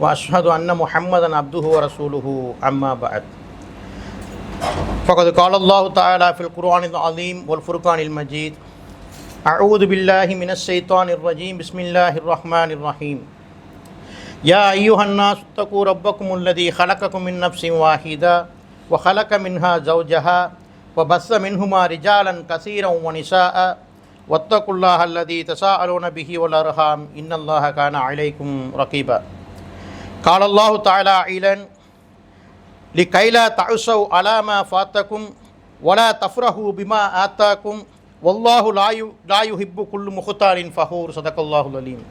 وأشهد أن محمدا عبده ورسوله. أما بعد. فقد قال الله تعالى في القرآن العظيم والفرقان المجيد أعوذ بالله من الشيطان الرجيم. بسم الله الرحمن الرحيم. يا أيها الناس اتقوا ربكم الذي خلقكم من نفس واحدة وخلق منها زوجها وبث منهما رجالا كثيرا ونساء. واتقوا الله الذي تساءلون به والأرحام. إن الله كان عليكم رقيبا. قال الله تعالى عيلا لكي لا تعسوا على ما فاتكم ولا تفرحوا بما آتاكم والله لا U லா யுஹிப்பு குல்லு முகுத்தாலின் ஃபஹூர் சதக்கல்லாஹுல் அலீம்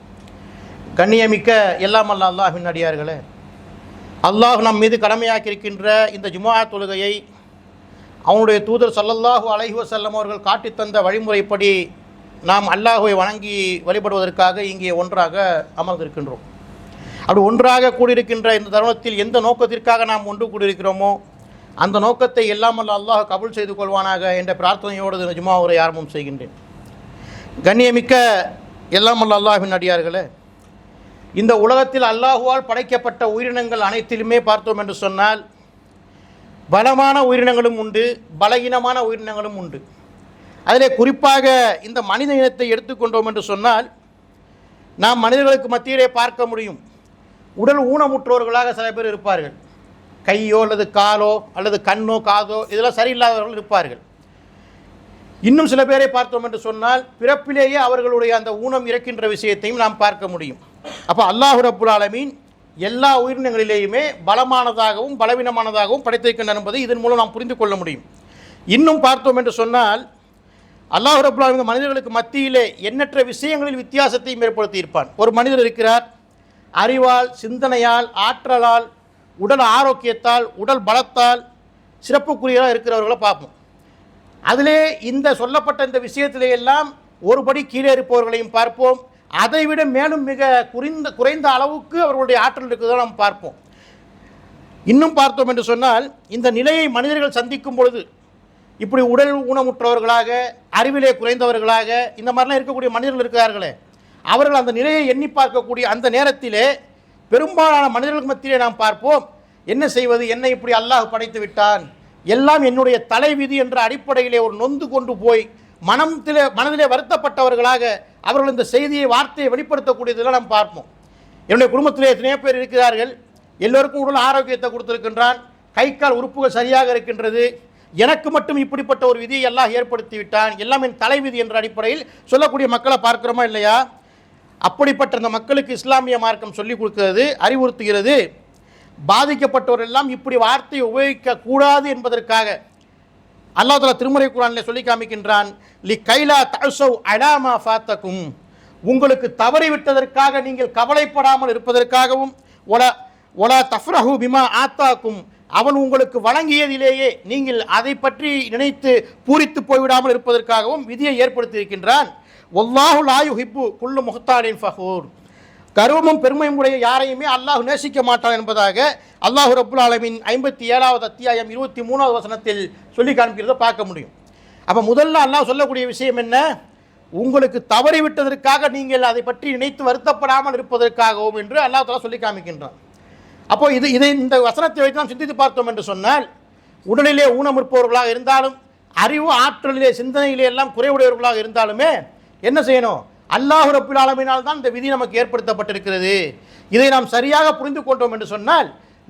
கண்ணியமிக்க எல்லாம் அல்ல அல்லாஹின் அடியார்களே அல்லாஹ் நம் மீது கடமையாக்கியிருக்கின்ற இந்த ஜுமா தொழுகையை அவனுடைய தூதர் ஸல்லல்லாஹு அலைஹி வஸல்லம் அவர்கள் காட்டித் தந்த வழிமுறைப்படி நாம் அல்லாஹுவை வணங்கி வழிபடுவதற்காக இங்கே ஒன்றாக அமர்ந்திருக்கின்றோம் அப்படி ஒன்றாக கூடியிருக்கின்ற இந்த தருணத்தில் எந்த நோக்கத்திற்காக நாம் ஒன்று கூடியிருக்கிறோமோ அந்த நோக்கத்தை எல்லாம் அல்ல அல்லாஹ் கபுல் செய்து கொள்வானாக என்ற பிரார்த்தனையோடு நிஜமாக ஜுமா உரை ஆரம்பம் செய்கின்றேன். கண்ணியமிக்க எல்லாம் அல்ல அல்லாஹின் அடியார்களே இந்த உலகத்தில் அல்லாஹுவால் படைக்கப்பட்ட உயிரினங்கள் அனைத்திலுமே பார்த்தோம் என்று சொன்னால் பலமான உயிரினங்களும் உண்டு பலகீனமான உயிரினங்களும் உண்டு. அதிலே குறிப்பாக இந்த மனித இனத்தை எடுத்துக்கொண்டோம் என்று சொன்னால் நாம் மனிதர்களுக்கு மத்தியிலே பார்க்க முடியும். உடல் ஊனமுற்றோர்களாக சில பேர் இருப்பார்கள். கையோ அல்லது காலோ அல்லது கண்ணோ காதோ இதெல்லாம் சரியில்லாதவர்கள் இருப்பார்கள். இன்னும் சில பேரை பார்த்தோம் என்று சொன்னால் பிறப்பிலேயே அவர்களுடைய அந்த ஊனம் இறக்கின்ற விஷயத்தையும் நாம் பார்க்க முடியும். அப்போ அல்லாஹு ரப்புல் ஆலமீன் எல்லா உயிரினங்களிலேயுமே பலமானதாகவும் பலவீனமானதாகவும் படைத்திருக்கின்றன என்பதை இதன் மூலம் நாம் புரிந்து கொள்ள முடியும். இன்னும் பார்த்தோம் என்று சொன்னால் அல்லாஹ் ரப்புல் மனிதர்களுக்கு மத்தியிலே எண்ணற்ற விஷயங்களில் வித்தியாசத்தையும் ஏற்படுத்தியிருப்பான். ஒரு மனிதர் இருக்கிறார் அறிவால் சிந்தனையால் ஆற்றலால் உடல் ஆரோக்கியத்தால் உடல் பலத்தால் சிறப்புக்குரியதாக இருக்கிறவர்களை பார்ப்போம். அதிலே இந்த சொல்லப்பட்ட இந்த விஷயத்திலே எல்லாம் ஒருபடி கீழே இருப்பவர்களையும் பார்ப்போம். அதைவிட மேலும் மிக குறைந்த குறைந்த அளவுக்கு அவர்களுடைய ஆற்றல் இருக்கிறதை நாம் பார்ப்போம். இன்னும் பார்த்தோம் என்று சொன்னால் இந்த நிலையை மனிதர்கள் சந்திக்கும் பொழுது இப்படி உடல் ஊனமுற்றவர்களாக அறிவிலே குறைந்தவர்களாக இந்த மாதிரிலாம் இருக்கக்கூடிய மனிதர்கள் இருக்கிறார்களே அவர்கள் அந்த நிலையை எண்ணி பார்க்கக்கூடிய அந்த நேரத்திலே பெரும்பாலான மனிதர்களுக்கு மத்தியிலே நாம் பார்ப்போம் என்ன செய்வது என்னை இப்படி அல்லாஹ் படைத்து விட்டான் எல்லாம் என்னுடைய தலைவிதி என்ற அடிப்படையிலே ஒரு நொந்து கொண்டு போய் மனத்திலே மனதிலே வருத்தப்பட்டவர்களாக அவர்கள் இந்த செய்தியை வார்த்தையை வெளிப்படுத்தக்கூடியதெல்லாம் நாம் பார்ப்போம். என்னுடைய குடும்பத்திலே எத்தனையோ பேர் இருக்கிறார்கள் எல்லோருக்கும் உடல் ஆரோக்கியத்தை கொடுத்திருக்கின்றான் கை கால் உறுப்புகள் சரியாக இருக்கின்றது எனக்கு மட்டும் இப்படிப்பட்ட ஒரு விதியை எல்லாம் ஏற்படுத்தி விட்டான் எல்லாம் என் தலைவிதி என்ற அடிப்படையில் சொல்லக்கூடிய மக்களை பார்க்கிறோமா இல்லையா? அப்படிப்பட்ட அந்த மக்களுக்கு இஸ்லாமிய மார்க்கம் சொல்லிக் கொடுக்கிறது அறிவுறுத்துகிறது. பாதிக்கப்பட்டவர் எல்லாம் இப்படி வார்த்தையை உபயோகிக்க கூடாது என்பதற்காக அல்லாஹ் தலா திருமுறை குரானில் சொல்லி காமிக்கின்றான் லி கைலா தசவ் அலாமா ஃபாத்தக்கும் உங்களுக்கு தவறி விட்டதற்காக நீங்கள் கவலைப்படாமல் இருப்பதற்காகவும் ஒல ஒலா தஃப்ரஹு பிமா ஆத்தாக்கும். அவன் உங்களுக்கு வழங்கியதிலேயே நீங்கள் அதை பற்றி நினைத்து பூரித்து போய்விடாமல் இருப்பதற்காகவும் விதியை ஏற்படுத்தியிருக்கின்றான். ஒல்லாஹு லாயு ஹிப்பு குல்லு முஹத்தாலின் ஃபஹூர். கர்வமும் பெருமையும் உடைய யாரையுமே அல்லாஹ் நேசிக்க மாட்டான் என்பதாக அல்லாஹ் ரபுல் ஆலமின் ஐம்பத்தி ஏழாவது அத்தியாயம் இருபத்தி மூணாவது வசனத்தில் சொல்லி காண்பிக்கிறத பார்க்க முடியும். அப்போ முதல்ல அல்லாஹ் சொல்லக்கூடிய விஷயம் என்ன? உங்களுக்கு தவறி விட்டதற்காக நீங்கள் அதை பற்றி நினைத்து வருத்தப்படாமல் இருப்பதற்காகவும் என்று அல்லாஹ் தலா சொல்லி காமிக்கின்றான். அப்போ இது இதை இந்த வசனத்தை வைத்து நாம் சிந்தித்து பார்த்தோம் என்று சொன்னால் உடலிலே ஊனம் இருப்பவர்களாக இருந்தாலும் அறிவு ஆற்றலிலே சிந்தனையிலே எல்லாம் குறைவுடையவர்களாக இருந்தாலுமே என்ன செய்யணும்? அல்லாஹு ரப்புல் ஆலமினால் தான் இந்த விதி நமக்கு ஏற்படுத்தப்பட்டிருக்கிறது. இதை நாம் சரியாக புரிந்து கொண்டோம் என்று சொன்னால்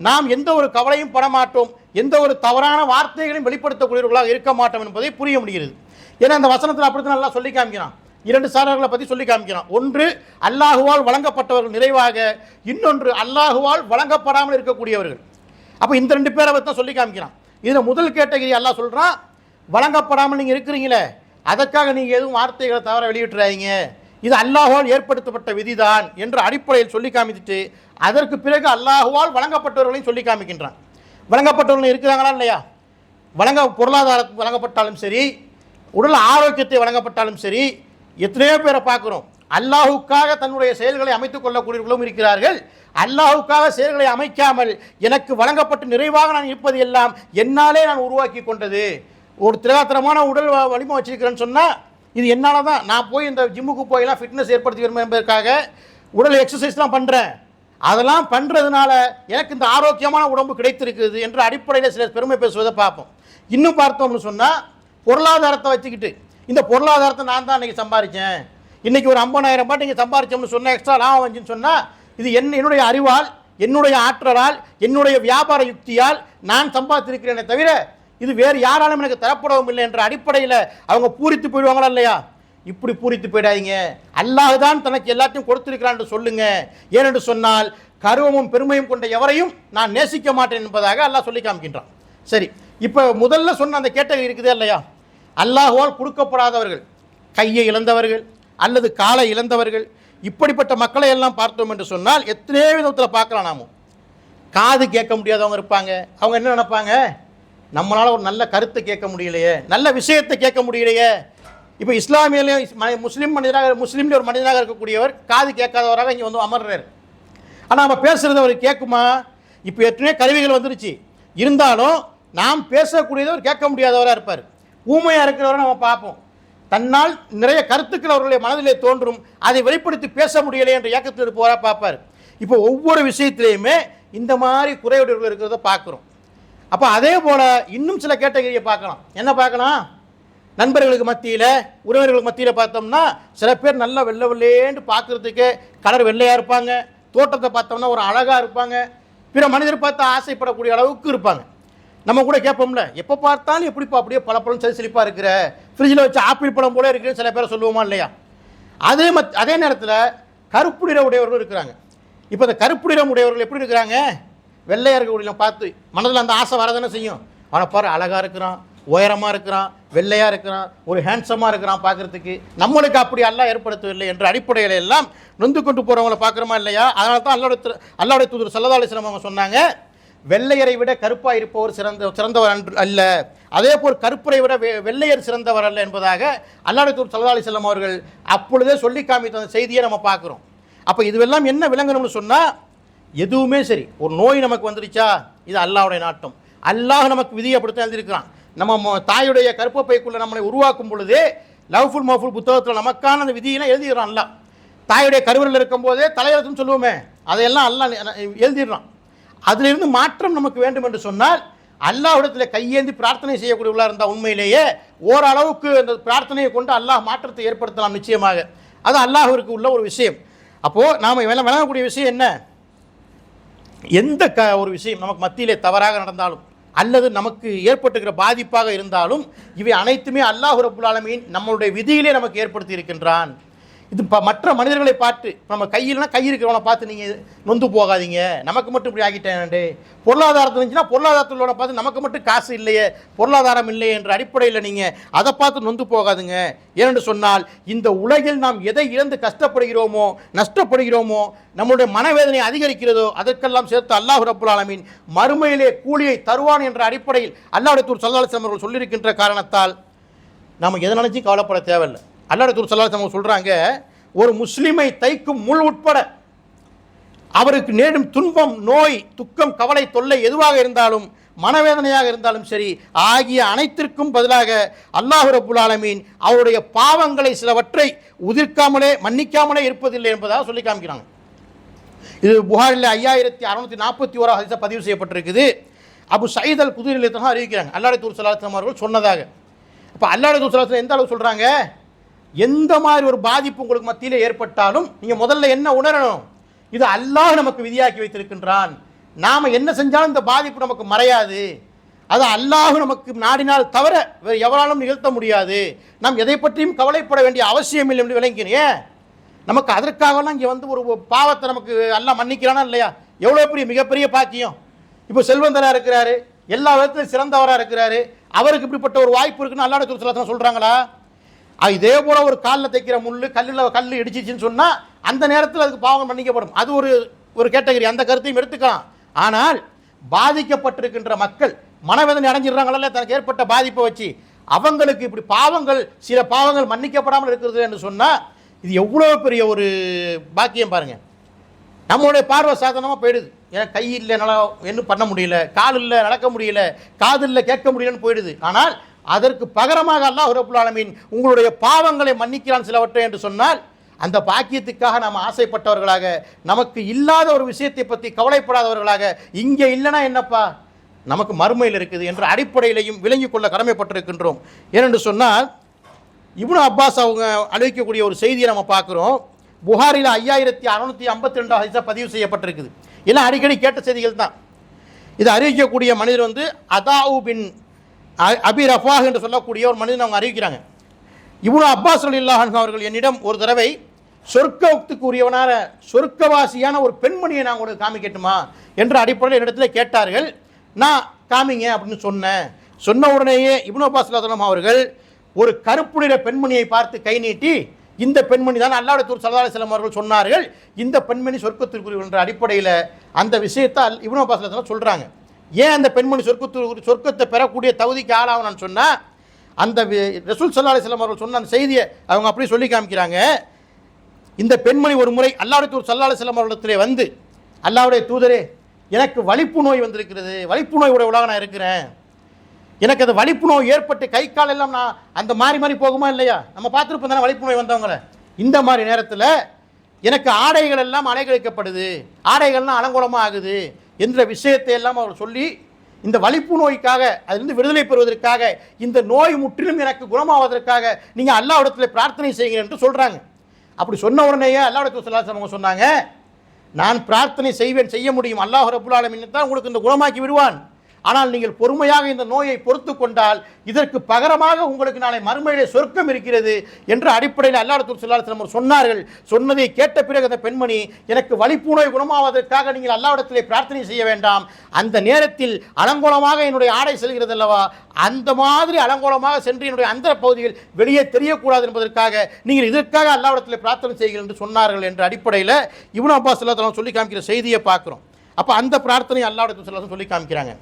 நாம் எந்த ஒரு கவலையும் படமாட்டோம் எந்த ஒரு தவறான வார்த்தைகளையும் வெளிப்படுத்தக்கூடியவர்களாக இருக்க மாட்டோம் என்பதை புரிய முடிகிறது. ஏன்னா அந்த வசனத்தில் அப்படித்தான் நல்லா சொல்லி காமிக்கிறான். இரண்டு சாரர்களை பற்றி சொல்லி காமிக்கிறான். ஒன்று அல்லாஹுவால் வழங்கப்பட்டவர்கள் நிறைவாக இன்னொன்று அல்லாஹுவால் வழங்கப்படாமல் இருக்கக்கூடியவர்கள். அப்போ இந்த ரெண்டு பேரை பற்றி தான் சொல்லி காமிக்கிறான். இதில் முதல் கேட்டகிரி அல்லாஹ் சொல்கிறான் வழங்கப்படாமல் நீங்கள் இருக்கிறீங்களே அதற்காக நீங்கள் எதுவும் வார்த்தைகளை தவற வெளியிட்டுறாதீங்க. இது அல்லாஹுவால் ஏற்படுத்தப்பட்ட விதிதான் என்ற அடிப்படையில் சொல்லி காமிச்சிட்டு அதற்கு பிறகு அல்லாஹுவால் வழங்கப்பட்டவர்களையும் சொல்லி காமிக்கின்றான். வழங்கப்பட்டவர்கள் இருக்கிறாங்களா இல்லையா? வழங்க பொருளாதாரம் வழங்கப்பட்டாலும் சரி உடல் ஆரோக்கியத்தை வழங்கப்பட்டாலும் சரி எத்தனையோ பேரை பார்க்குறோம். அல்லாஹுக்காக தன்னுடைய செயல்களை அமைத்துக் கொள்ளக்கூடியவர்களும் இருக்கிறார்கள். அல்லாஹுக்காக செயல்களை அமைக்காமல் எனக்கு வழங்கப்பட்டு நிறைவாக நான் இருப்பது எல்லாம் என்னாலே நான் உருவாக்கி கொண்டது. ஒரு திரகாத்திரமான உடல் வலிமை வச்சிருக்கிறேன்னு சொன்னால் இது என்னால் தான் நான் போய் இந்த ஜிம்முக்கு போயெல்லாம் ஃபிட்னஸ் ஏற்படுத்தி என்பதற்காக உடல் எக்ஸசைஸ்லாம் பண்ணுறேன் அதெல்லாம் பண்ணுறதுனால எனக்கு இந்த ஆரோக்கியமான உடம்பு கிடைத்திருக்குது என்ற அடிப்படையில் சிலர் பெருமை பேசுவதை பார்ப்போம். இன்னும் பார்த்தோம்னு சொன்னால் பொருளாதாரத்தை வச்சுக்கிட்டு இந்த பொருளாதாரத்தை நான் தான் இன்றைக்கி சம்பாதிச்சேன் இன்றைக்கி ஒரு ஐம்பதாயிரம் ரூபாய் நீங்கள் சம்பாதிச்சோம்னு சொன்னால் எக்ஸ்ட்ரா லாபம் வந்துச்சுன்னு சொன்னால் இது என் என்னுடைய அறிவால் என்னுடைய ஆற்றலால் என்னுடைய வியாபார யுக்தியால் நான் சம்பாதித்திருக்கிறேனே தவிர இது வேறு யாராலும் எனக்கு தரப்படவும் இல்லை என்ற அடிப்படையில் அவங்க பூரித்து போயிடுவாங்களா இல்லையா? இப்படி பூரித்து போயிடாதீங்க. அல்லாஹ் தான் தனக்கு எல்லாத்தையும் கொடுத்திருக்கிறான் என்று சொல்லுங்க. ஏனென்று சொன்னால் கருவமும் பெருமையும் கொண்ட எவரையும் நான் நேசிக்க மாட்டேன் என்பதாக அல்லாஹ் சொல்லி காமிக்கின்றான். சரி இப்போ முதல்ல சொன்ன அந்த கேட்டகரி இருக்குதே இல்லையா? அல்லாஹுவால் கொடுக்கப்படாதவர்கள் கையை இழந்தவர்கள் அல்லது காலை இழந்தவர்கள் இப்படிப்பட்ட மக்களை எல்லாம் பார்த்தோம் என்று சொன்னால் எத்தனையோ விதத்தில் பார்க்கலாம் நாமும் காது கேட்க முடியாதவங்க இருப்பாங்க. அவங்க என்ன நினைப்பாங்க? நம்மளால் ஒரு நல்ல கருத்தை கேட்க முடியலையே நல்ல விஷயத்தை கேட்க முடியலையே. இப்போ இஸ்லாமியிலையும் ம- முஸ்லீம் மனிதராக முஸ்லீம்ல ஒரு மனிதனாக இருக்கக்கூடியவர் காது கேட்காதவராக இங்கே வந்து அமர்றாரு. ஆனால் நம்ம பேசுகிறது அவர் கேட்குமா? இப்போ எத்தனையோ கருவிகள் வந்துருச்சு. இருந்தாலும் நாம் பேசக்கூடியது அவர் கேட்க முடியாதவராக இருப்பார். ஊமையாக இருக்கிறவரை நம்ம பார்ப்போம். தன்னால் நிறைய கருத்துக்கள் அவர்களுடைய மனதிலே தோன்றும். அதை வெளிப்படுத்தி பேச முடியலை என்ற இயக்கத்தில் இருப்பவராக பார்ப்பார். இப்போ ஒவ்வொரு விஷயத்திலையுமே இந்த மாதிரி குறையுடையவர்கள் இருக்கிறத பார்க்குறோம். அப்போ அதே போல் இன்னும் சில கேட்டகரியை பார்க்கலாம். என்ன பார்க்கலாம்? நண்பர்களுக்கு மத்தியில் உறவினர்களுக்கு மத்தியில் பார்த்தோம்னா சில பேர் நல்லா வெள்ளை வெள்ளேன்னு பார்க்குறதுக்கு கலர் வெள்ளையாக இருப்பாங்க. தோட்டத்தை பார்த்தோம்னா ஒரு அழகாக இருப்பாங்க. பிற மனிதர் பார்த்து ஆசைப்படக்கூடிய அளவுக்கு இருப்பாங்க. நம்ம கூட கேட்போம்ல எப்போ பார்த்தாலும் எப்படிப்பா அப்படியே பல பழம் சரி செழிப்பாக இருக்கிற ஃப்ரிட்ஜில் வச்சு ஆப்பிள் பழம் போல இருக்குன்னு சில பேரை சொல்லுவோமா இல்லையா? அதே மத் அதே நேரத்தில் கருப்பு நிற உடையவர்கள் இருக்கிறாங்க. இப்போ இந்த கருப்பு நிறம் உடையவர்கள் எப்படி இருக்கிறாங்க? வெள்ளையாக இருக்கக்கூடியவங்க பார்த்து மனதில் அந்த ஆசை வரதானே செய்யும்? அவனை பாரு அழகாக இருக்கிறான் உயரமாக இருக்கிறான் வெள்ளையாக இருக்கிறான் ஒரு ஹேண்ட்ஸமாக இருக்கிறான் பார்க்குறதுக்கு. நம்மளுக்கு அப்படி அல்லா ஏற்படுத்தவில்லை என்ற அடிப்படையில் எல்லாம் நொந்து கொண்டு போகிறவங்கள பார்க்குறோமா இல்லையா? அதனால தான் அல்லாவுடைய திரு- அல்லாவுடைய தூதர் சல்லா அவங்க சொன்னாங்க வெள்ளையரை விட கருப்பாக இருப்பவர் சிறந்த சிறந்தவர் அன்று அல்ல. அதே போல் கருப்பரை விட வெ- வெள்ளையர் சிறந்தவர் அல்ல என்பதாக அல்லாடத்தூர் தூர் செல்லம் அவர்கள் அப்பொழுதே சொல்லி காமித்த அந்த செய்தியை நம்ம பார்க்குறோம். அப்போ இதுவெல்லாம் என்ன விளங்கணும்னு சொன்னால் எதுவுமே சரி. ஒரு நோய் நமக்கு வந்துருச்சா? இது அல்லாஹ்வுடைய நாட்டம். அல்லாஹ் நமக்கு விதியை அப்படித்தான் எழுதியிருக்கிறான். நம்ம மொ- தாயுடைய கருப்பப்பைக்குள்ளே நம்மளை உருவாக்கும் பொழுதே லவ்ஃபுல் மஃபுல் புத்தகத்தில் நமக்கான அந்த விதியெல்லாம் எழுதிடுறான் அல்லாஹ். தாயுடைய கருவறையில் இருக்கும்போதே தலையெழுத்துன்னு சொல்லுவோமே அதையெல்லாம் அல்லாஹ் எழுதிடுறான். அதிலிருந்து மாற்றம் நமக்கு வேண்டும் என்று சொன்னால் அல்லாஹ்விடத்தில் கையேந்தி பிரார்த்தனை செய்யக்கூடியவர்களாக இருந்தால் உண்மையிலேயே ஓரளவுக்கு அந்த பிரார்த்தனையை கொண்டு அல்லாஹ் மாற்றத்தை ஏற்படுத்தலாம் நிச்சயமாக. அது அல்லாஹிற்கு உள்ள ஒரு விஷயம். அப்போது நாம் விளங்கக்கூடிய விஷயம் என்ன? எந்த க ஒரு விஷயம் நமக்கு மத்தியிலே தவறாக நடந்தாலும் அல்லது நமக்கு ஏற்பட்டுகிற பாதிப்பாக இருந்தாலும் இவை அனைத்துமே அல்லாஹ் ரப்புல் ஆலமீன் நம்மளுடைய விதியிலே நமக்கு ஏற்படுத்தி இருக்கின்றான். இது ப மற்ற மனிதர்களை பார்த்து நம்ம கையில்னா கை இருக்கிறவனை பார்த்து நீங்கள் நொந்து போகாதீங்க. நமக்கு மட்டும் இப்படி ஆகிட்டேன்டே பொருளாதாரத்தில் இருந்துச்சுன்னா பொருளாதாரத்தில் பார்த்து நமக்கு மட்டும் காசு இல்லையே பொருளாதாரம் இல்லையே என்ற அடிப்படையில் நீங்கள் அதை பார்த்து நொந்து போகாதுங்க. ஏனென்று சொன்னால் இந்த உலகில் நாம் எதை இழந்து கஷ்டப்படுகிறோமோ நஷ்டப்படுகிறோமோ நம்மளுடைய மனவேதனை அதிகரிக்கிறதோ அதற்கெல்லாம் சேர்த்து அல்லாஹ் ரபுல் ஆலமீன் மறுமையிலே கூலியை தருவான் என்ற அடிப்படையில் அல்லாஹ் தூர் சல்லாஹ் அவர்கள் சொல்லியிருக்கின்ற காரணத்தால் நாம் எதை நினைச்சும் கவலைப்பட தேவையில்லை. அல்லாஹ் தூர் சல்லாஹ் சொல்கிறாங்க ஒரு முஸ்லீமை தைக்கும் முள் உட்பட அவருக்கு நேரும் துன்பம் நோய் துக்கம் கவலை தொல்லை எதுவாக இருந்தாலும் மனவேதனையாக இருந்தாலும் சரி ஆகிய அனைத்திற்கும் பதிலாக அல்லாஹு ரபுல் ஆலமீன் அவருடைய பாவங்களை சிலவற்றை உதிர்க்காமலே மன்னிக்காமலே இருப்பதில்லை என்பதாக சொல்லி காமிக்கிறாங்க. இது புகாரில் ஐயாயிரத்தி அறுநூத்தி நாற்பத்தி ஓராக ஹதீஸா பதிவு செய்யப்பட்டிருக்குது. அபு சயீத் அல் குதிரில் தான் அறிவிக்கிறாங்க. அல்லாஹ் தூர் சலாத்தம் அவர்கள் சொன்னதாக. இப்போ அல்லாஹ் தூர் சலாத்தம் எந்த அளவு சொல்கிறாங்க எந்த மாதிரி ஒரு பாதிப்பு உங்களுக்கு மத்தியில் ஏற்பட்டாலும் நீங்கள் முதல்ல என்ன உணரணும்? இது அல்லாஹ் நமக்கு விதியாக்கி வைத்திருக்கின்றான். நாம் என்ன செஞ்சாலும் இந்த பாதிப்பு நமக்கு மறையாது. அது அல்லாஹ் நமக்கு நாடினால் தவிர வேறு எவராலும் நிகழ்த்த முடியாது. நாம் எதை பற்றியும் கவலைப்பட வேண்டிய அவசியம் இல்லை என்று விளங்கினேன். நமக்கு அதற்காகலாம் இங்கே வந்து ஒரு பாவத்தை நமக்கு எல்லாம் மன்னிக்கிறானா இல்லையா? எவ்வளோ பெரிய மிகப்பெரிய பாக்கியம். இப்போ செல்வந்தராக இருக்கிறாரு எல்லா விதத்திலும் சிறந்தவராக இருக்கிறாரு. அவருக்கு இப்படிப்பட்ட ஒரு வாய்ப்பு இருக்குன்னு அல்லாட சொல்லலாம் சொல்கிறாங்களா இதே போல ஒரு காலில் தைக்கிற முள் கல்லில் கல் இடிச்சிச்சின்னு சொன்னால் அந்த நேரத்தில் அதுக்கு பாவம் மன்னிக்கப்படும் அது ஒரு ஒரு கேட்டகரி. அந்த கருத்தையும் எடுத்துக்கலாம். ஆனால் பாதிக்கப்பட்டிருக்கின்ற மக்கள் மனவேதனை அடைஞ்சிடுறாங்களே தனக்கு ஏற்பட்ட பாதிப்பை வச்சு. அவங்களுக்கு இப்படி பாவங்கள் சில பாவங்கள் மன்னிக்கப்படாமல் இருக்கிறது என்று சொன்னால் இது எவ்வளோ பெரிய ஒரு பாக்கியம் பாருங்கள் நம்மளுடைய பார்வை சாதனமாக போயிடுது. ஏன் கை இல்லை என்னால் என்ன பண்ண முடியல கால் இல்லை நடக்க முடியல காது இல்லை கேட்க முடியலன்னு போயிடுது. ஆனால் அதற்கு பகரமாக அல்லாஹ் ரபுல் உங்களுடைய பாவங்களை மன்னிக்கிறான் சிலவற்றை என்று சொன்னால் அந்த பாக்கியத்துக்காக நாம் ஆசைப்பட்டவர்களாக நமக்கு இல்லாத ஒரு விஷயத்தை பற்றி கவலைப்படாதவர்களாக இங்கே இல்லைன்னா என்னப்பா? நமக்கு மறுமையில் இருக்குது என்ற அடிப்படையிலையும் விளங்கிக் கொள்ள கடமைப்பட்டிருக்கின்றோம். ஏனென்று சொன்னால் இப்னு அப்பாஸ் அவங்க அழிவிக்கக்கூடிய ஒரு செய்தியை நம்ம பார்க்குறோம். புகாரில் ஐயாயிரத்தி அறநூற்றி ஐம்பத்தி ரெண்டாம் ஹைஸாக பதிவு செய்யப்பட்டிருக்குது. எல்லாம் அடிக்கடி கேட்ட செய்திகள் தான். இதை அறிவிக்கக்கூடிய மனிதர் வந்து அதாவு பின் அபி ரஃபாஹ் என்று சொல்லக்கூடிய ஒரு மனிதன் அவங்க அறிவிக்கிறாங்க. இவ்வளோ அப்பாஸ் அலில்லாஹன் அவர்கள் என்னிடம் ஒரு தடவை சொர்க்கத்துக்குரியவனான சொர்க்கவாசியான ஒரு பெண்மணியை நான் உங்களுக்கு காமிக்கட்டுமா? என்ற அடிப்படையில் என்னிடத்தில் கேட்டார்கள். நான் காமிங்க அப்படின்னு சொன்னேன். சொன்ன உடனேயே இப்னு அப்பாஸ் அவர்கள் ஒரு கருப்பு நிற பெண்மணியை பார்த்து கை நீட்டி இந்த பெண்மணி தான் அல்லாஹ் சல்லா செல்லம் அவர்கள் சொன்னார்கள் இந்த பெண்மணி சொர்க்கத்திற்குரிய என்ற அடிப்படையில் அந்த விஷயத்தை அல் இப்னு அப்பாஸ் சொல்கிறாங்க ஏன் அந்த பெண்மணி சொர்க்கத்து சொர்க்கத்தை பெறக்கூடிய தகுதிக்கு ஆளாகணும்னு சொன்னால் அந்த ரசூல் சல்லா அலிஸ்லாம் அவர்கள் சொன்ன அந்த செய்தியை அவங்க அப்படியே சொல்லி காமிக்கிறாங்க. இந்த பெண்மணி ஒரு முறை அல்லாவுடைய தூர் சல்லா அலிஸ்லாம் அவர்களிடத்திலே வந்து அல்லாவுடைய தூதரே எனக்கு வலிப்பு நோய் வந்திருக்கிறது. வலிப்பு நோய் உடைய நான் இருக்கிறேன். எனக்கு அந்த வலிப்பு நோய் ஏற்பட்டு கை கால் எல்லாம் நான் அந்த மாறி மாறி போகுமா இல்லையா? நம்ம பார்த்துருப்போம் தானே வலிப்பு நோய் வந்தவங்களை. இந்த மாதிரி நேரத்தில் எனக்கு ஆடைகள் எல்லாம் அலைகழிக்கப்படுது ஆடைகள்லாம் அலங்கோலமாக ஆகுது. என்ற விஷயத்தை எல்லாம் அவர் சொல்லி இந்த வலிப்பு நோய்க்காக அதிலிருந்து விடுதலை பெறுவதற்காக இந்த நோய் முற்றிலும் எனக்கு குணமாவதற்காக நீங்கள் அல்லாவிடத்தில் பிரார்த்தனை செய்யுங்க என்று சொல்கிறாங்க அப்படி சொன்ன உடனேயே அல்லாவுடைய சொல்லாசம் சொன்னாங்க நான் பிரார்த்தனை செய்வேன் செய்ய முடியும். அல்லாஹ் ரபுல் தான் உங்களுக்கு இந்த குணமாக்கி விடுவான். ஆனால் நீங்கள் பொறுமையாக இந்த நோயை பொறுத்து கொண்டால் இதற்கு பகரமாக உங்களுக்கு நாளை மறுமையிலே சொர்க்கம் இருக்கிறது என்ற அடிப்படையில் அல்லாடத்தூர் சொல்லாசலம் சொன்னார்கள். சொன்னதை கேட்ட பிறகு அந்த பெண்மணி எனக்கு வலிப்பு நோய் குணமாவதற்காக நீங்கள் அல்லாவிடத்திலே பிரார்த்தனை செய்ய வேண்டாம். அந்த நேரத்தில் அலங்கோலமாக என்னுடைய ஆடை செல்கிறது அல்லவா? அந்த மாதிரி அலங்கோலமாக சென்று என்னுடைய அந்த பகுதியில் வெளியே தெரியக்கூடாது என்பதற்காக நீங்கள் இதற்காக அல்லாவிடத்தில் பிரார்த்தனை செய்கிறீர்கள் என்று சொன்னார்கள் என்ற அடிப்படையில் இவன் அப்பா அல்லாஹ் சொல்லி காமிக்கிற செய்தியை பார்க்குறோம். அப்போ அந்த பிரார்த்தனை அல்லாவிடத்தில் சொல்லாசம் சொல்லி காமிக்கிறாங்க.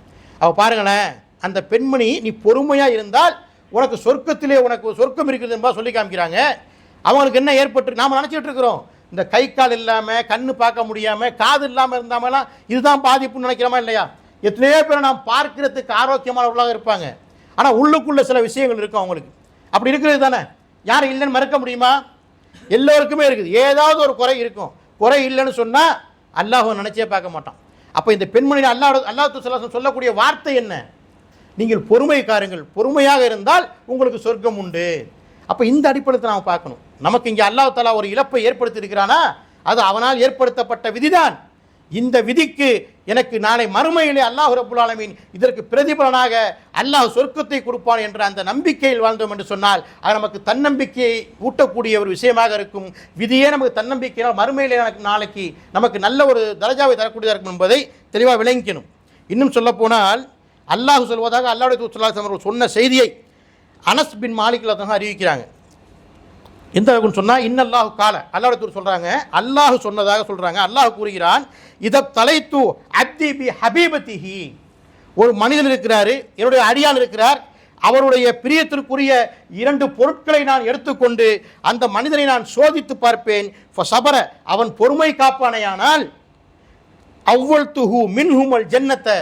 அவ பாருங்களேன் அந்த பெண்மணி நீ பொறுமையாக இருந்தால் உனக்கு சொர்க்கத்திலே உனக்கு சொர்க்கம் இருக்குது என்பா சொல்லி காமிக்கிறாங்க. அவங்களுக்கு என்ன ஏற்பட்டு நாம் நினச்சிட்டு இருக்கிறோம். இந்த கை கால் இல்லாமல் கண்ணு பார்க்க முடியாமல் காது இல்லாமல் இருந்தாமலாம் இதுதான் பாதிப்புன்னு நினைக்கிறோமா இல்லையா? எத்தனையோ பேர் நாம் பார்க்கிறதுக்கு ஆரோக்கியமானவர்களாக இருப்பாங்க. ஆனால் உள்ளுக்குள்ளே சில விஷயங்கள் இருக்கும் அவங்களுக்கு. அப்படி இருக்கிறது தானே? யாரும் இல்லைன்னு மறக்க முடியுமா? எல்லோருக்குமே இருக்குது. ஏதாவது ஒரு குறை இருக்கும். குறை இல்லைன்னு சொன்னால் அல்லாஹ் நினச்சே பார்க்க மாட்டான். அப்போ இந்த பெண்மணி அல்லாஹ் அல்லாஹ் சொல்லக்கூடிய வார்த்தை என்ன? நீங்கள் பொறுமை காருங்கள். பொறுமையாக இருந்தால் உங்களுக்கு சொர்க்கம் உண்டு. அப்போ இந்த அடிப்படையில் நாம் பார்க்கணும். நமக்கு இங்கே அல்லாஹ் ஒரு இழப்பை ஏற்படுத்தியிருக்கிறானா? அது அவனால் ஏற்படுத்தப்பட்ட விதிதான். இந்த விதிக்கு எனக்கு நாளை மறுமையிலே அல்லாஹ் ரபுல்லாலமீன் இதற்கு பிரதிபலனாக அல்லாஹ் சொர்க்கத்தை கொடுப்பான் என்ற அந்த நம்பிக்கையில் வாழ்ந்தோம் என்று சொன்னால் அது நமக்கு தன்னம்பிக்கையை ஊட்டக்கூடிய ஒரு விஷயமாக இருக்கும். விதியே நமக்கு தன்னம்பிக்கையினால் மறுமையிலே எனக்கு நாளைக்கு நமக்கு நல்ல ஒரு தரஜாவை தரக்கூடியதாக இருக்கும் என்பதை தெளிவாக விளங்கிக்கணும். இன்னும் சொல்லப்போனால் அல்லாஹ் சொல்வதாக அல்லாஹுடைய சொன்ன செய்தியை அனஸ் பின் மாலிக் அறிவிக்கிறாங்க. எந்த அளவுக்குன்னு சொன்னால் இன்னல்லாஹு கால. அல்லாஹ் தூர் சொல்கிறாங்க அல்லாஹ் சொன்னதாக சொல்கிறாங்க அல்லாஹ் கூறுகிறான் இத தலைத்து அத்தி பி ஹபீபத்திஹி. ஒரு மனிதன் இருக்கிறாரு என்னுடைய அடியான் இருக்கிறார் அவருடைய பிரியத்திற்குரிய இரண்டு பொருட்களை நான் எடுத்துக்கொண்டு அந்த மனிதனை நான் சோதித்து பார்ப்பேன். சபர அவன் பொறுமை காப்பானையானால் அவ்வள் துஹு மின்ஹுமல் ஜன்னத்தை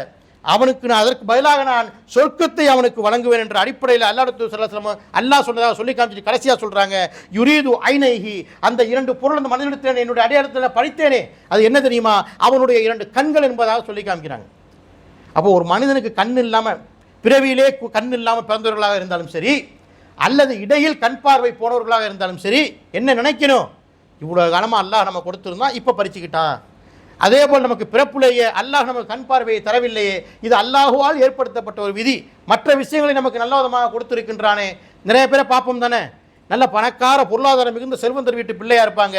அவனுக்கு நான் அதற்கு பதிலாக நான் சொர்க்கத்தை அவனுக்கு வழங்குவேன் என்ற அடிப்படையில் அல்லாஹ் சொல்லலாம் அல்லாஹ் சொன்னதாக சொல்லி காமிச்சிட்டு கடைசியாக சொல்கிறாங்க யுரீது ஐநைஹி அந்த இரண்டு பொருள் அந்த மனிதனிடத்தில் என்னுடைய அடையாளத்தில் படித்தேனே. அது என்ன தெரியுமா? அவனுடைய இரண்டு கண்கள் என்பதாக சொல்லி காமிக்கிறாங்க. அப்போ ஒரு மனிதனுக்கு கண் இல்லாமல் பிறவியிலே கு- கண் இல்லாமல் பிறந்தவர்களாக இருந்தாலும் சரி அல்லது இடையில் கண் பார்வை போனவர்களாக இருந்தாலும் சரி என்ன நினைக்கணும்? இவ்வளோ காலமாக அல்லாஹ் நம்ம கொடுத்துருந்தான் இப்போ பறிச்சுக்கிட்டான். அதே போல் நமக்கு பிறப்புலேயே அல்லாஹ் நமக்கு கண் பார்வையை தரவில்லையே இது அல்லாஹுவால் ஏற்படுத்தப்பட்ட ஒரு விதி. மற்ற விஷயங்களை நமக்கு நல்ல விதமாக கொடுத்துருக்கின்றானே. நிறைய பேரை பார்ப்போம் தானே. நல்ல பணக்கார பொருளாதாரம் மிகுந்த செல்வந்தர் வீட்டு பிள்ளையாக இருப்பாங்க.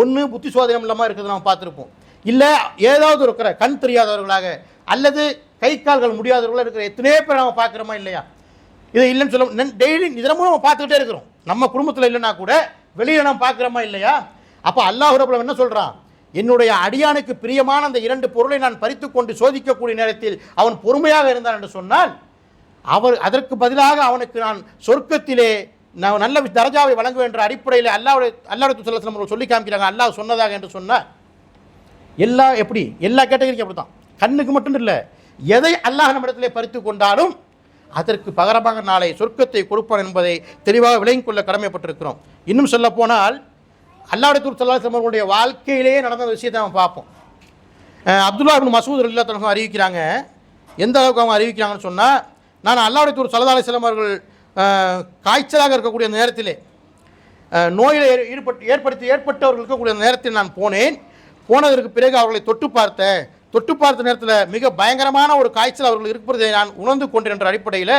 ஒன்று புத்தி சுவாதீனம் இல்லாமல் இருக்கிறது நம்ம பார்த்துருப்போம். இல்லை ஏதாவது இருக்கிற கண் தெரியாதவர்களாக அல்லது கை கால்கள் முடியாதவர்களாக இருக்கிற எத்தனையோ பேர் நம்ம பார்க்குறோமா இல்லையா? இது இல்லைன்னு சொல்ல டெய்லி தினமும் நம்ம பார்த்துக்கிட்டே இருக்கிறோம். நம்ம குடும்பத்தில் இல்லைன்னா கூட வெளியில் நம்ம பார்க்குறோமா இல்லையா? அப்போ அல்லாஹ் என்ன சொல்கிறான் என்னுடைய அடியானுக்கு பிரியமான அந்த இரண்டு பொருளை நான் பறித்து கொண்டு சோதிக்கக்கூடிய நேரத்தில் அவன் பொறுமையாக இருந்தான் என்று சொன்னால் அவர் அதற்கு பதிலாக அவனுக்கு நான் சொர்க்கத்திலே நான் நல்ல தரஜாவை வழங்குவேன் என்ற அடிப்படையில் அல்லாவுடைய அல்லாவுடைய சொல்லத்தில் சொல்லி காமிக்கிறாங்க. அல்லாஹ் சொன்னதாக என்று சொன்னால் எல்லா எப்படி? எல்லா கேட்டகரிக்கும் அப்படி தான் கண்ணுக்கு மட்டும் இல்லை எதை அல்லாஹ் நம்மிடத்திலே பறித்து கொண்டாலும் அதற்கு பகரமாக நாளை சொர்க்கத்தை கொடுப்பான் என்பதை தெளிவாக விளங்கிக் கொள்ள கடமைப்பட்டிருக்கிறோம். இன்னும் சொல்ல போனால் அல்லாவுடைய தூர் சல்லாஹ் அவர்களுடைய வாழ்க்கையிலேயே நடந்த விஷயத்தை நம்ம பார்ப்போம். அப்துல்லா அபின் மசூத் இல்லா தலகம் அறிவிக்கிறாங்க. எந்த அளவுக்கு அவங்க அறிவிக்கிறாங்கன்னு சொன்னால் நான் அல்லாவுடைய தூர் சல்லா அலிஸ்லாம் அவர்கள் காய்ச்சலாக இருக்கக்கூடிய நேரத்திலே நோயில் ஈடுபட்டு ஏற்படுத்தி ஏற்பட்டவர்கள் இருக்கக்கூடிய அந்த நேரத்தில் நான் போனேன். போனதற்கு பிறகு அவர்களை தொட்டு பார்த்தேன். தொட்டு பார்த்த நேரத்தில் மிக பயங்கரமான ஒரு காய்ச்சல் அவர்கள் இருப்பதை நான் உணர்ந்து கொண்டேன் என்ற அடிப்படையில்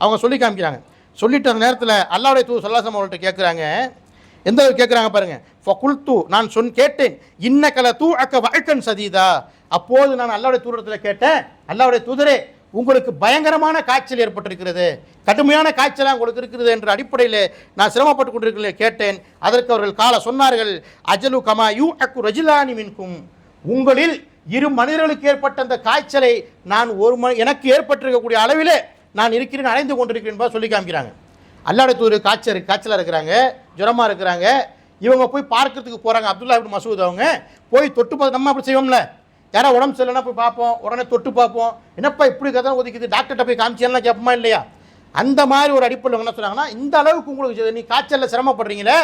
அவங்க சொல்லி காமிக்கிறாங்க. சொல்லிட்டு அந்த நேரத்தில் அல்லாவுடைய தூ சல்லாசம் அவர்கள்ட்ட கேட்குறாங்க எந்த அளவுக்கு கேட்குறாங்க பாருங்க. ஃபகுல்து நான் சொன் கேட்டேன். இன்ன கல தூ அக்க வழக்கன் சதீதா. அப்போது நான் அல்லாவுடைய தூரத்தில் கேட்டேன். அல்லாவுடைய தூதரே உங்களுக்கு பயங்கரமான காய்ச்சல் ஏற்பட்டிருக்கிறது. கடுமையான காய்ச்சலாக உங்களுக்கு இருக்கிறது என்ற அடிப்படையில் நான் சிரமப்பட்டு கொண்டிருக்கிறேன் கேட்டேன். அதற்கு அவர்கள் கால சொன்னார்கள் அஜலு கமா யூ அக்கு ரஜிலானி மின்கும். உங்களில் இரு மனிதர்களுக்கு ஏற்பட்ட அந்த காய்ச்சலை நான் ஒரு மணி எனக்கு ஏற்பட்டிருக்கக்கூடிய அளவிலே நான் இருக்கிறேன் அடைந்து கொண்டிருக்கிறேன் என்பதை சொல்லி காமிக்கிறாங்க. அல்லாடத்தூர் காய்ச்சல் காய்ச்சலாக இருக்கிறாங்க ஜுரமாக இருக்கிறாங்க. இவங்க போய் பார்க்கறதுக்கு போகிறாங்க அப்துல்லா இப்படி மசூத் அவங்க. போய் தொட்டு பார்த்து நம்ம அப்படி செய்வோம்ல. யாராவது உடம்பு சரியில்லைன்னா போய் பார்ப்போம். உடனே தொட்டு பார்ப்போம். என்னப்பா இப்படி கதை ஒதுக்குது டாக்டர்கிட்ட போய் காமிச்சேன்னா கேட்போமா இல்லையா? அந்த மாதிரி ஒரு அடிப்படையில் என்ன சொல்கிறாங்கன்னா இந்த அளவுக்கு உங்களுக்கு நீ காய்ச்சலில் சிரமப்படுறீங்களே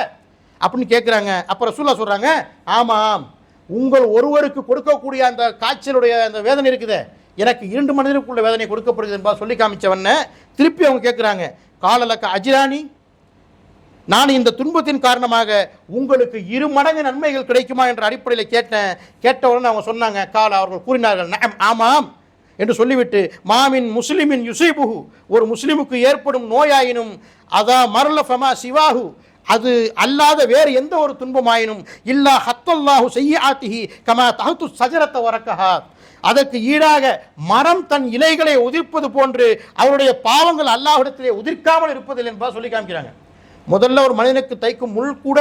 அப்படின்னு கேட்குறாங்க. அப்புறம் சூழல சொல்கிறாங்க ஆமாம். உங்கள் ஒருவருக்கு கொடுக்கக்கூடிய அந்த காய்ச்சலுடைய அந்த வேதனை இருக்குதே. எனக்கு இரண்டு மனிதனுக்குள்ள வேதனை கொடுக்கப்படுகிறது என்பதாக சொல்லி காமிச்சவன திருப்பி அவங்க கேட்குறாங்க காலலக்க அஜிராணி நான் இந்த துன்பத்தின் காரணமாக உங்களுக்கு இரு மடங்கு நன்மைகள் கிடைக்குமா என்ற அடிப்படையில் கேட்டேன் கேட்டவுடனே அவங்க சொன்னாங்க. கால அவர்கள் கூறினார்கள் ஆமாம் என்று சொல்லிவிட்டு மாமின் முஸ்லிமின் யுசைபுகு ஒரு முஸ்லிமுக்கு ஏற்படும் நோயாயினும் அதா மருள ஃபமா சிவாஹு அது அல்லாத வேறு எந்த ஒரு துன்பமாயினும் இல்லா ஹத்தல்லாஹு செய்யாத்திஹி கமா தகுத்து சஜரத்தை உறக்கஹா அதற்கு ஈடாக மரம் தன் இலைகளை உதிர்ப்பது போன்று அவருடைய பாவங்கள் அல்லாஹிடத்திலே உதிர்க்காமல் இருப்பதில்லை என்பதை சொல்லி காமிக்கிறாங்க. முதல்ல ஒரு மனிதனுக்கு தைக்கும் முள் கூட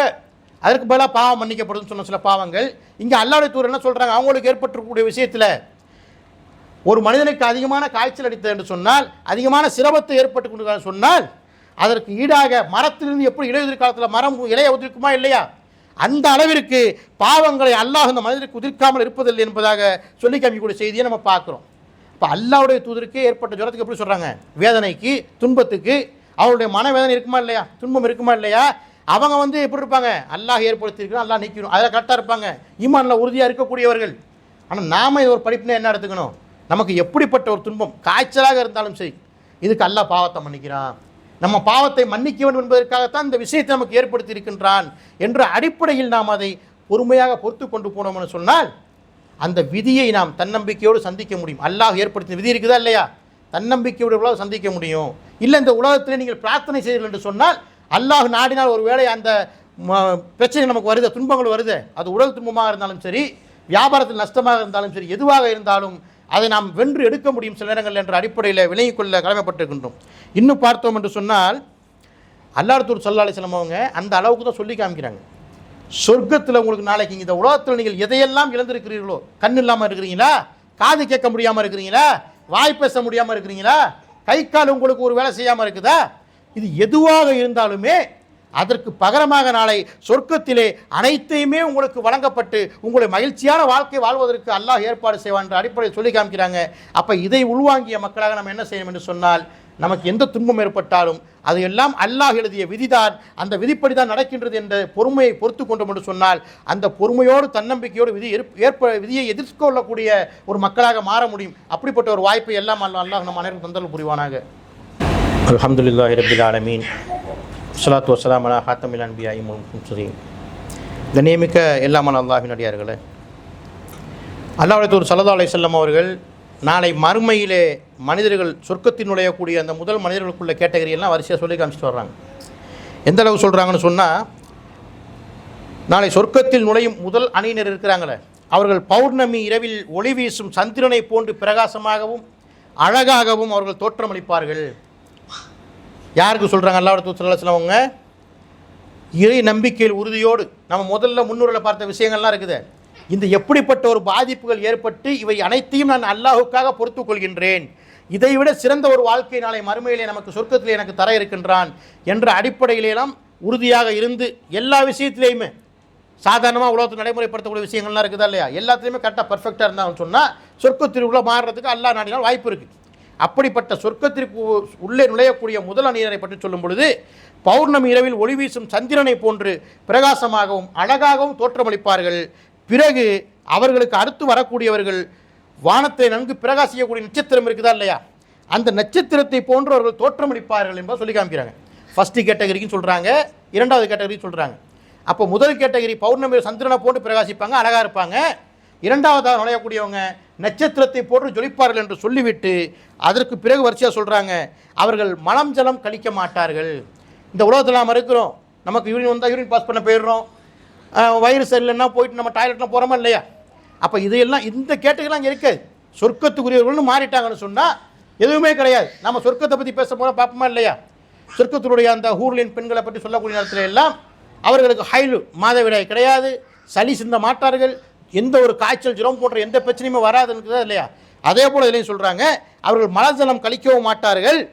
அதற்கு பதிலாக பாவம் மன்னிக்கப்படுதுன்னு சொன்ன சில பாவங்கள். இங்கே அல்லாவுடைய தூர் என்ன சொல்கிறாங்க அவங்களுக்கு ஏற்பட்டிருக்கக்கூடிய விஷயத்தில் ஒரு மனிதனுக்கு அதிகமான காய்ச்சல் அடித்தது என்று சொன்னால் அதிகமான சிரமத்தை ஏற்பட்டு கொண்டு சொன்னால் அதற்கு ஈடாக மரத்திலிருந்து எப்படி இலையுதிர் காலத்தில் மரம் இலையை உதிர்க்குமா இல்லையா? அந்த அளவிற்கு பாவங்களை அல்லாஹ் அந்த மனிதருக்கு உதிர்க்காமல் இருப்பதில்லை என்பதாக சொல்லி காமிக்கக்கூடிய செய்தியை நம்ம பார்க்குறோம். இப்போ அல்லாவுடைய தூதருக்கே ஏற்பட்ட ஜுரத்துக்கு எப்படி சொல்கிறாங்க வேதனைக்கு துன்பத்துக்கு அவருடைய மனவேதனை இருக்குமா இல்லையா? துன்பம் இருக்குமா இல்லையா? அவங்க வந்து எப்படி இருப்பாங்க? அல்லாஹ் ஏற்படுத்தியிருக்கிறோம் அல்லாஹ் நிற்கணும் அதில் கரெக்டாக இருப்பாங்க. ஈமானில் உறுதியாக இருக்கக்கூடியவர்கள். ஆனால் நாம இது ஒரு படிப்புனா என்ன எடுத்துக்கணும்? நமக்கு எப்படிப்பட்ட ஒரு துன்பம்? காய்ச்சலாக இருந்தாலும் சரி. இதுக்கு அல்லாஹ் பாவத்தை மன்னிக்கிறான் நம்ம பாவத்தை மன்னிக்க வேண்டும் என்பதற்காகத்தான் இந்த விஷயத்தை நமக்கு ஏற்படுத்தி இருக்கின்றான் என்ற அடிப்படையில் நாம் அதை பொறுமையாக பொறுத்து கொண்டு போனோம்னு சொன்னால் அந்த விதியை நாம் தன்னம்பிக்கையோடு சந்திக்க முடியும். அல்லாஹ் ஏற்படுத்தின விதி இருக்குதா இல்லையா? தன்னம்பிக்கையோடு உலகம் சந்திக்க முடியும்? இல்லை இந்த உலகத்தில் நீங்கள் பிரார்த்தனை செய்தீர்கள் என்று சொன்னால் அல்லாஹ் நாடினால் ஒரு வேளை அந்த ம- பிரச்சனை நமக்கு வருது? துன்பங்கள் வருது? அது உடல் துன்பமாக இருந்தாலும் சரி வியாபாரத்தில் நஷ்டமாக இருந்தாலும் சரி எதுவாக இருந்தாலும் அதை நாம் வென்று எடுக்க முடியும் சில நேரங்கள் என்ற அடிப்படையில் விலகிக் கொள்ள கடமைப்பட்டிருக்கின்றோம். இன்னும் பார்த்தோம் என்று சொன்னால் அல்லாஹ்தூர் சல்லாலை அலிஸ்லாம் அவங்க அந்த அளவுக்கு தான் சொல்லி காமிக்கிறாங்க. சொர்க்கத்தில் உங்களுக்கு நாளைக்கு இந்த உலகத்தில் நீங்கள் எதையெல்லாம் இழந்திருக்கிறீர்களோ கண் இல்லாமல் இருக்கிறீங்களா காது கேட்க முடியாமல் இருக்கிறீங்களா வாய் பேச முடியாமல் இருக்கிறீங்களா கை கால் உங்களுக்கு ஒரு வேலை செய்யாமல் இருக்குதா? இது எதுவாக இருந்தாலுமே அதற்கு பகரமாக நாளை சொர்க்கத்திலே அனைத்தையுமே உங்களுக்கு வழங்கப்பட்டு உங்களை மகிழ்ச்சியான வாழ்க்கை வாழ்வதற்கு அல்லாஹ் ஏற்பாடு செய்வான் என்ற அடிப்படையில் சொல்லி காமிக்கிறாங்க. அப்போ இதை உள்வாங்கிய மக்களாக நம்ம என்ன செய்யணும் என்று சொன்னால் நமக்கு எந்த துன்பம் ஏற்பட்டாலும் அது எல்லாம் அல்லாஹ் எழுதிய விதிதான் அந்த விதிப்படி தான் நடக்கின்றது என்ற பொறுமையை பொறுத்து கொண்டோம் என்று சொன்னால் அந்த பொறுமையோடு தன்னம்பிக்கையோடு விதி ஏற்ப- விதியை எதிர்கொள்ளக்கூடிய ஒரு மக்களாக மாற முடியும். அப்படிப்பட்ட ஒரு வாய்ப்பை எல்லாம் அல்லாஹ் அல்லாஹ் நம்ம அனைவரும் தந்தல் புரிவானாக. அல்ஹம்துலில்லாஹி ரபில் ஆலமீன். சலாத்து வசலாம் அலா ஹாத்தமில் அன்பியாயி முன்சரீம் கண்ணியமிக்க எல்லாமல் அல்லாஹின் அடியார்களே அல்லாஹ் சல்லா அலை செல்லம் அவர்கள் நாளை மறுமையிலே மனிதர்கள் சொர்க்கத்தில் நுழையக்கூடிய அந்த முதல் மனிதர்களுக்குள்ள கேட்டகரி எல்லாம் வரிசையாக சொல்லி காமிச்சிட்டு வர்றாங்க. எந்த அளவு சொல்கிறாங்கன்னு சொன்னால் நாளை சொர்க்கத்தில் நுழையும் முதல் அணியினர் இருக்கிறாங்களே அவர்கள் பௌர்ணமி இரவில் ஒளி வீசும் சந்திரனை போன்று பிரகாசமாகவும் அழகாகவும் அவர்கள் தோற்றமளிப்பார்கள். யாருக்கு சொல்கிறாங்க அல்லாவோட தூசல் அவங்க? இறை நம்பிக்கையில் உறுதியோடு நம்ம முதல்ல முன்னூரில் பார்த்த விஷயங்கள்லாம் இருக்குது. இந்த எப்படிப்பட்ட ஒரு பாதிப்புகள் ஏற்பட்டு இவை அனைத்தையும் நான் அல்லாஹுக்காக பொறுத்துக்கொள்கின்றேன் இதைவிட சிறந்த ஒரு வாழ்க்கை நாளை மறுமையிலே நமக்கு சொர்க்கத்தில் எனக்கு தர இருக்கின்றான் என்ற அடிப்படையிலெல்லாம் உறுதியாக இருந்து எல்லா விஷயத்திலையுமே சாதாரணமாக உலகத்தில் நடைமுறைப்படுத்தக்கூடிய விஷயங்கள்லாம் இருக்குதா இல்லையா? எல்லாத்துலேயுமே கரெக்டாக பர்ஃபெக்டாக இருந்தாங்கன்னு சொன்னால் சொர்க்கத்திற்குள்ளே மாறுறதுக்கு அல்லாஹ் நாடினால் வாய்ப்பு இருக்குது அப்படிப்பட்ட சொர்க்கத்திற்கு உள்ளே நுழையக்கூடிய முதல் அணியரை பற்றி சொல்லும் பொழுது பௌர்ணமி இரவில் ஒளி வீசும் சந்திரனை போன்று பிரகாசமாகவும் அழகாகவும் தோற்றமளிப்பார்கள். பிறகு அவர்களுக்கு அடுத்து வரக்கூடியவர்கள் வானத்தை நன்கு பிரகாசிக்கக்கூடிய நட்சத்திரம் இருக்குதா இல்லையா? அந்த நட்சத்திரத்தை போன்று அவர்கள் தோற்றமளிப்பார்கள் என்பதை சொல்லி காமிக்கிறாங்க. ஃபஸ்ட்டு கேட்டகரிக்கும் சொல்கிறாங்க இரண்டாவது கேட்டகரிக்கும் சொல்கிறாங்க அப்போ முதல் கேட்டகரி பௌர்ணமி சந்திரனை போன்று பிரகாசிப்பாங்க அழகாக இருப்பாங்க. இரண்டாவதாக நுழையக்கூடியவங்க நட்சத்திரத்தை போன்று ஜொலிப்பார்கள் என்று சொல்லிவிட்டு அதற்கு பிறகு வரிசையாக சொல்கிறாங்க அவர்கள் மலம் ஜலம் கழிக்க மாட்டார்கள். இந்த உலகத்தில் நாம் இருக்கிறோம். நமக்கு யூரின் வந்தால் யூரின் பாஸ் பண்ண போயிடுறோம். வயிறு சரியில்லைன்னா போயிட்டு நம்ம டாய்லெட்லாம் போகிறோமா இல்லையா? அப்போ இதையெல்லாம் இந்த கேட்டுக்கெல்லாம் இங்கே இருக்காது சொர்க்கத்துக்குரியவர்கள்னு மாறிட்டாங்கன்னு சொன்னால் எதுவுமே கிடையாது. நம்ம சொர்க்கத்தை பற்றி பேச போனால் பார்ப்போமா இல்லையா? சொர்க்கத்தினுடைய அந்த ஹூர்லின் பெண்களை பற்றி சொல்லக்கூடிய நேரத்தில் எல்லாம் அவர்களுக்கு ஹைலு மாதவிடாய் கிடையாது. சளி சிந்த மாட்டார்கள். எந்த ஒரு காய்ச்சல் ஜுரம் போன்ற எந்த பிரச்சனையுமே வராதுன்னு இல்லையா? அதே போல் இதுலையும் சொல்கிறாங்க அவர்கள் மலஜலம் கழிக்கவும் மாட்டார்கள்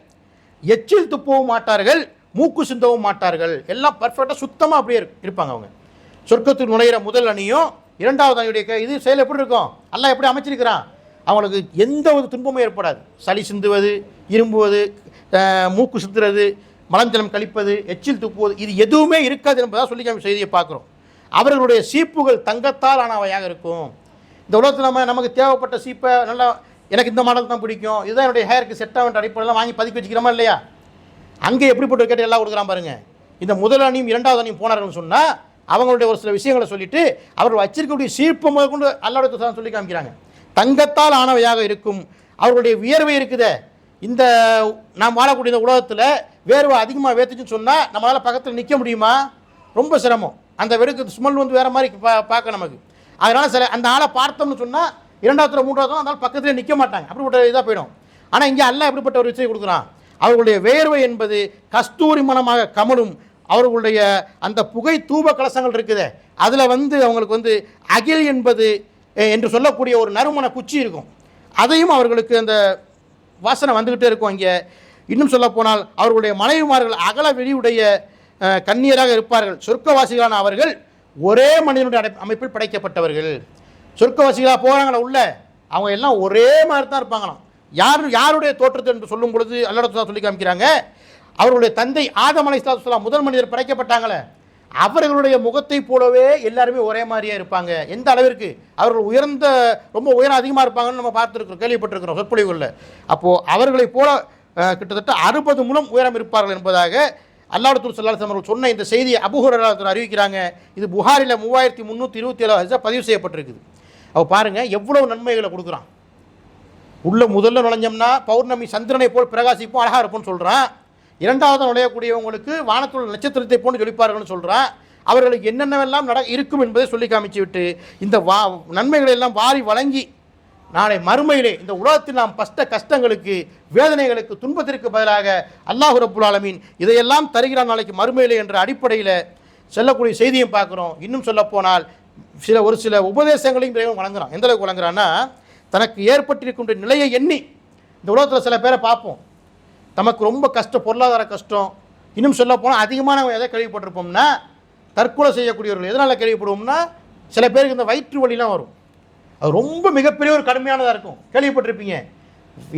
எச்சில் துப்பவும் மாட்டார்கள் மூக்கு சிந்தவும் மாட்டார்கள். எல்லாம் பர்ஃபெக்டாக சுத்தமாக அப்படியே இருப்பாங்க அவங்க. சொர்க்கத்துக்கு நுழையிற முதல் அணியும் இரண்டாவது அணியுடைய க- இது செயல் எப்படி இருக்கும்? எல்லாம் எப்படி அமைச்சிருக்கிறான்? அவங்களுக்கு எந்த ஒரு துன்பமும் ஏற்படாது. சளி சிந்துவது இரும்புவது மூக்கு சிந்துறது மலஞ்சலம் கழிப்பது எச்சில் துப்புவது இது எதுவுமே இருக்காது என்பதாக சொல்லி நம்ம செய்தியை பார்க்குறோம். அவர்களுடைய சீப்புகள் தங்கத்தால் ஆனவையாக இருக்கும். இந்த உலகத்தில் நம்ம நமக்கு தேவைப்பட்ட சீப்பை நல்லா எனக்கு இந்த மாடல் தான் பிடிக்கும். இதுதான் என்னுடைய ஹேருக்கு செட் ஆகின்ற அடிப்படையில் வாங்கி பதிக்க வச்சுக்கிறோமா இல்லையா? அங்கே எப்படிப்பட்ட கேட்டு எல்லாம் கொடுக்குறான் பாருங்கள் இந்த முதல் அணியும் இரண்டாவது அணியும் போனார்கள்னு சொன்னால் அவங்களுடைய ஒரு சில விஷயங்களை சொல்லிட்டு அவர்கள் வச்சிருக்கக்கூடிய சீர்ப்பை முதல் கொண்டு அல்லாவுடைய சொல்லி காமிக்கிறாங்க. தங்கத்தால் ஆனவையாக இருக்கும். அவர்களுடைய வியர்வை இருக்குதே. இந்த நாம் வாழக்கூடிய இந்த உலகத்தில் வேர்வை அதிகமாக வேத்துச்சுன்னு சொன்னால் நம்மளால் பக்கத்தில் நிற்க முடியுமா? ரொம்ப சிரமம். அந்த வெறுக்கு ஸ்மெல் வந்து வேறு மாதிரி பா பார்க்க நமக்கு. அதனால் சில அந்த ஆளை பார்த்தோம்னு சொன்னால் இரண்டாவது மூன்றாவது அந்த ஆள் பக்கத்துலேயே நிற்க மாட்டாங்க. அப்படிப்பட்ட இதாக போயிடும். ஆனால் இங்கே அல்ல எப்படிப்பட்ட ஒரு விஷயம் கொடுக்குறான். அவர்களுடைய வேர்வை என்பது கஸ்தூரி மனமாக கமலும் அவர்களுடைய அந்த புகை தூப கலசங்கள் இருக்குதே அதில் வந்து அவங்களுக்கு வந்து அகில் என்பது என்று சொல்லக்கூடிய ஒரு நறுமண குச்சி இருக்கும். அதையும் அவர்களுக்கு அந்த வாசனை வந்துக்கிட்டே இருக்கும் இங்கே இன்னும் சொல்ல போனால் அவர்களுடைய மனைவிமார்கள் அகல வெளியுடைய கன்னியராக இருப்பார்கள். சொர்க்கவாசிகளான அவர்கள் ஒரே மனிதனுடைய அமைப்பில் படைக்கப்பட்டவர்கள். சொர்க்கவாசிகளாக போகிறாங்களா உள்ள? அவங்க எல்லாம் ஒரே மாதிரி தான் இருப்பாங்களாம். யார் யாருடைய தோற்றத்தை என்று சொல்லும் பொழுது அல்லடத்துலா சொல்லி காமிக்கிறாங்க? அவர்களுடைய தந்தை ஆதம் அலைஹிஸ்ஸலாத்து முதல் மனிதர் படைக்கப்பட்டாங்களே. அவர்களுடைய முகத்தை போலவே எல்லாருமே ஒரே மாதிரியே இருப்பாங்க. எந்த அளவிற்கு? அவர்கள் உயர்ந்த ரொம்ப உயரம் அதிகமாக இருப்பாங்கன்னு நம்ம பார்த்துருக்குறோம் கேள்விப்பட்டிருக்கிறோம் சொற்பொழிவுகளில். அப்போது அவர்களைப் போல கிட்டத்தட்ட அறுபது மூலம் உயரம் இருப்பார்கள் என்பதாக அல்லாஹ் சல்லாஹ் அவர்கள் சொன்ன இந்த செய்தியை அபுஹுரத்தில் அறிவிக்கிறாங்க. இது புகாரில் மூவாயிரத்தி முந்நூற்றி இருபத்தி ஏழாவது பதிவு செய்யப்பட்டிருக்குது. அவ பாருங்கள் எவ்வளவு நன்மைகளை கொடுக்குறான். உள்ள முதல்ல நுழைஞ்சோம்னா பௌர்ணமி சந்திரனை போல் பிரகாசிப்போம் அழகாக இருப்போம்னு சொல்கிறான் இரண்டாவது நுழையக்கூடியவங்களுக்கு வானத்துள் நட்சத்திரத்தை போன்று ஜொலிப்பார்கள்னு சொல்கிறான் அவர்களுக்கு என்னென்னவெல்லாம் நட இருக்கும் என்பதை சொல்லி காமிச்சு விட்டு இந்த வா நன்மைகளை எல்லாம் வாரி வழங்கி நாளை மறுமையிலே இந்த உலகத்தில் நாம் கஷ்ட கஷ்டங்களுக்கு வேதனைகளுக்கு துன்பத்திற்கு பதிலாக அல்லாஹு ரப்புல் ஆலமீன் இதையெல்லாம் தருகிறான் நாளைக்கு மறுமையிலே என்ற அடிப்படையில் செல்லக்கூடிய செய்தியும் பார்க்குறோம். இன்னும் சொல்லப்போனால் சில ஒரு சில உபதேசங்களையும் இறைவன் வழங்குறான். எந்த அளவுக்கு வழங்குறான்னா தனக்கு ஏற்பட்டிருக்கின்ற நிலையை எண்ணி இந்த உலகத்தில் சில பேரை பார்ப்போம். நமக்கு ரொம்ப கஷ்டம் பொருளாதார கஷ்டம். இன்னும் சொல்ல போனால் அதிகமாக நம்ம எதை கேள்விப்பட்டிருப்போம்னா தற்கொலை செய்யக்கூடியவர்கள் எதனால் கேள்விப்படுவோம்னா சில பேருக்கு இந்த வயிற்று வலிலாம் வரும். அது ரொம்ப மிகப்பெரிய ஒரு கடுமையானதாக இருக்கும். கேள்விப்பட்டிருப்பீங்க.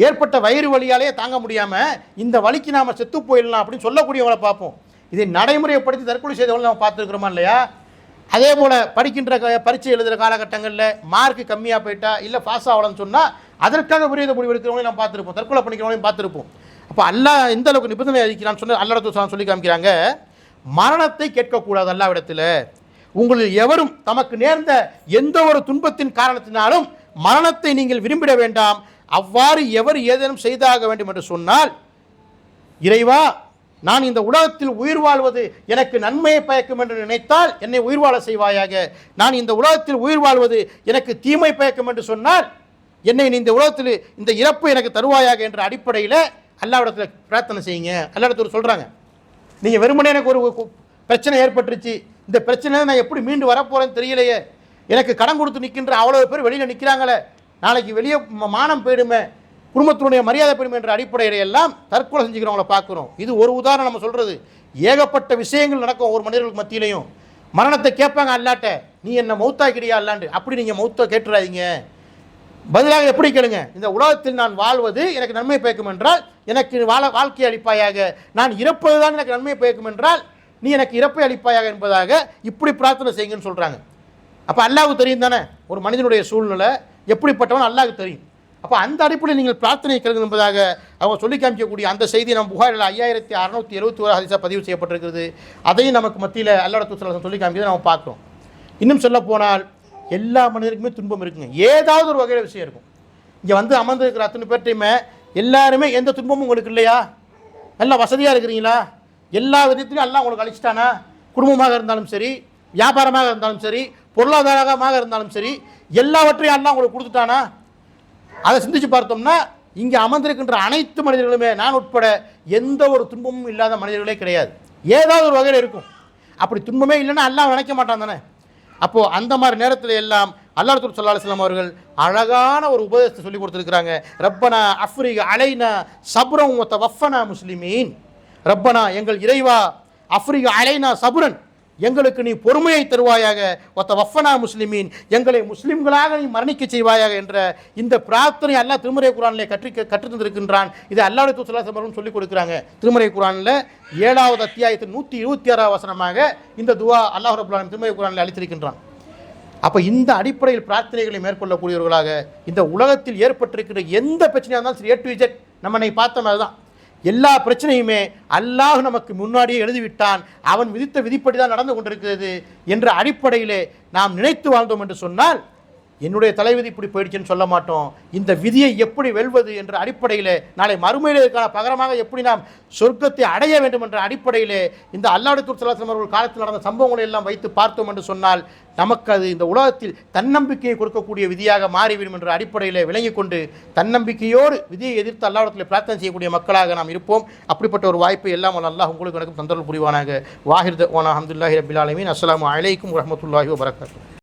ஏற்பட்ட வயிறு வலியாலே தாங்க முடியாமல் இந்த வழிக்கு நாம் செத்து போயிடலாம் அப்படின்னு சொல்லக்கூடியவங்களை பார்ப்போம். இதை நடைமுறைப்படுத்தி தற்கொலை செய்தவங்களை நம்ம பார்த்துருக்குறோமா இல்லையா? அதே போல் படிக்கின்ற க பரீட்சை எழுதுகிற காலகட்டங்களில் மார்க் கம்மியாக போயிட்டா இல்லை பாஸ் ஆகலன்னு சொன்னால் அதற்காக விரோத முடிவு எடுக்கிறவங்களையும் நம்ம பார்த்துருப்போம். தற்கொலை பண்ணிக்கிறவங்களையும் பார்த்துருப்போம். அப்போ அல்லா எந்த அளவுக்கு நிபந்தனை அளிக்கிறான்னு சொன்ன அல்லடத்து சொல்லி காமிக்கிறாங்க மரணத்தை கேட்கக்கூடாது அல்லாவிடத்தில் உங்களில் எவரும் தமக்கு நேர்ந்த எந்த ஒரு துன்பத்தின் காரணத்தினாலும் மரணத்தை நீங்கள் விரும்பிட வேண்டாம். அவ்வாறு எவர் ஏதேனும் செய்தாக வேண்டும் என்று சொன்னால் இறைவா நான் இந்த உலகத்தில் உயிர் வாழ்வது எனக்கு நன்மையை பயக்கும் என்று நினைத்தால் என்னை உயிர் வாழ செய்வாயாக. நான் இந்த உலகத்தில் உயிர் வாழ்வது எனக்கு தீமை பயக்கும் என்று சொன்னால் என்னை நீ இந்த உலகத்தில் இந்த இறப்பு எனக்கு தருவாயாக என்ற அடிப்படையில் அல்லாவிடத்தில் பிரார்த்தனை செய்யுங்க. அல்லாவிடத்தில் சொல்கிறாங்க நீங்கள் வெறுமனே எனக்கு ஒரு கு- பிரச்சனை ஏற்பட்டுருச்சு. இந்த பிரச்சனை நான் எப்படி மீண்டு வரப்போகிறேன்னு தெரியலையே. எனக்கு கடன் கொடுத்து நிற்கின்ற அவ்வளோ பேர் வெளியில் நிற்கிறாங்களே நாளைக்கு வெளியே மானம் போயிடுமே. குடும்பத்தினுடைய மரியாதை போயிடுமே என்ற அடிப்படையில எல்லாம் தற்கொலை செஞ்சுக்கிறவங்கள பார்க்குறோம் இது ஒரு உதாரணம் நம்ம சொல்கிறது ஏகப்பட்ட விஷயங்கள் நடக்கும் ஒரு மனிதர்களுக்கு மத்தியிலையும். மரணத்தை கேட்பாங்க அல்லாட்ட. நீ என்ன மௌத்தாக்கிடியா அல்லாண்டு? அப்படி நீங்கள் மௌத்தா கேட்டுறாதீங்க. பதிலாக எப்படி கேளுங்க? இந்த உலகத்தில் நான் வாழ்வது எனக்கு நன்மை பயக்கும் என்றால் எனக்கு வாழ வாழ்க்கை அளிப்பாயாக. நான் இறப்பது தான் எனக்கு நன்மை பயக்கும் என்றால் நீ எனக்கு இறப்பை அளிப்பாயாக என்பதாக இப்படி பிரார்த்தனை செய்யுங்கன்னு சொல்கிறாங்க அப்போ அல்லாவுக்கு தெரியும் தானே? ஒரு மனிதனுடைய சூழ்நிலை எப்படிப்பட்டவன் அல்லாவுக்கு தெரியும். அப்போ அந்த அடிப்படையில் நீங்கள் பிரார்த்தனை கேளுங்க என்பதாக அவங்க சொல்லி காமிக்கக்கூடிய அந்த செய்தி நம்ம புகாரில் ஐயாயிரத்தி அறநூற்றி எழுபத்தி ஒரு ஹரிசா பதிவு செய்யப்பட்டிருக்கிறது. அதையும் நமக்கு மத்தியில் அல்லாட தூசலம் சொல்லி காமிக்கிறது நம்ம பார்க்குறோம். இன்னும் சொல்ல போனால் எல்லா மனிதருக்குமே துன்பம் இருக்குங்க. ஏதாவது ஒரு வகையில் விஷயம் இருக்கும். இங்கே வந்து அமர்ந்திருக்கிற அத்தனை பேர்ட்டையுமே எல்லாருமே எந்த துன்பமும் உங்களுக்கு இல்லையா? நல்லா வசதியாக இருக்கிறீங்களா? எல்லா விதத்திலையும் எல்லாம் உங்களுக்கு அழிச்சிட்டானா? குடும்பமாக இருந்தாலும் சரி வியாபாரமாக இருந்தாலும் சரி பொருளாதாரமாக இருந்தாலும் சரி எல்லாவற்றையும் எல்லாம் உங்களுக்கு கொடுத்துட்டானா? அதை சிந்திச்சு பார்த்தோம்னா இங்கே அமர்ந்திருக்கின்ற அனைத்து மனிதர்களுமே நான் உட்பட எந்த ஒரு துன்பமும் இல்லாத மனிதர்களே கிடையாது. ஏதாவது ஒரு வகையில் இருக்கும். அப்படி துன்பமே இல்லைன்னா எல்லாம் நினைக்க மாட்டான் தானே. அப்போது அந்த மாதிரி நேரத்தில் எல்லாம் அல்லாஹ் தூர் சல்லா அலுவலாம் அவர்கள் அழகான ஒரு உபதேசத்தை சொல்லி கொடுத்துருக்குறாங்க. ரப்பனா அஃப்ரிக அலைனா சப்ரம் ஒத்த வஃபனா முஸ்லிமீன். ரப்பனா எங்கள் இறைவா அஃப்ரிக அலைனா சபுரன் எங்களுக்கு நீ பொறுமையை தருவாயாக ஒத்த வஃபனா முஸ்லிமீன் எங்களை முஸ்லிம்களாக நீ மரணிக்க செய்வாயாக என்ற இந்த பிரார்த்தனை அல்லா திருமறை குரானிலே கற்றி கற்று தந்திருக்கின்றான் இது அல்லாஹ் தூசலா சமரும் சொல்லிக் கொடுக்குறாங்க. திருமறை குரானில் ஏழாவது அத்தியாயத்தின் நூற்றி இருபத்தி ஆறாவது வசனமாக இந்த துவா அல்லாஹ் ரபுல்லான் திருமறை குரானில் அளித்திருக்கின்றான். அப்போ இந்த அடிப்படையில் பிரார்த்தனைகளை மேற்கொள்ளக்கூடியவர்களாக இந்த உலகத்தில் ஏற்பட்டிருக்கிற எந்த பிரச்சனையாக இருந்தாலும் சரி ஏ டு இஜெட் நம்ம பார்த்த மாதிரி தான் எல்லா பிரச்சனையுமே அல்லாஹ் நமக்கு முன்னாடியே எழுதிவிட்டான். அவன் விதித்த விதிப்படி தான் நடந்து கொண்டிருக்கிறது என்ற அடிப்படையிலே நாம் நினைத்து வாழ்ந்தோம் என்று சொன்னால் என்னுடைய தலைவிதி இப்படி போயிடுச்சுன்னு சொல்ல மாட்டோம். இந்த விதியை எப்படி வெல்வது என்ற அடிப்படையிலே நாளை மறுமையில் இதற்கான பகரமாக எப்படி நாம் சொர்க்கத்தை அடைய வேண்டும் என்ற அடிப்படையிலே இந்த அல்லாடுத்தூர் சலாசலம் அவர்கள் காலத்தில் நடந்த சம்பவங்களை எல்லாம் வைத்து பார்த்தோம் என்று சொன்னால் நமக்கு அது இந்த உலகத்தில் தன்னம்பிக்கையை கொடுக்கக்கூடிய விதியாக மாறிவிடும் என்ற அடிப்படையில் விளங்கி கொண்டு தன்னம்பிக்கையோடு விதியை எதிர்த்து அல்லாடத்தில் பிரார்த்தனை செய்யக்கூடிய மக்களாக நாம் இருப்போம். அப்படிப்பட்ட ஒரு வாய்ப்பு எல்லாம் நல்லா உங்களுக்கு எனக்கும் தந்தரல் புரிவானாக. வாஹிர் ஓனா அஹமதுல்லாஹி ரபில் அஸ்லாம் அலைக்கும் வரமத்துல்லாஹி வரகாத்து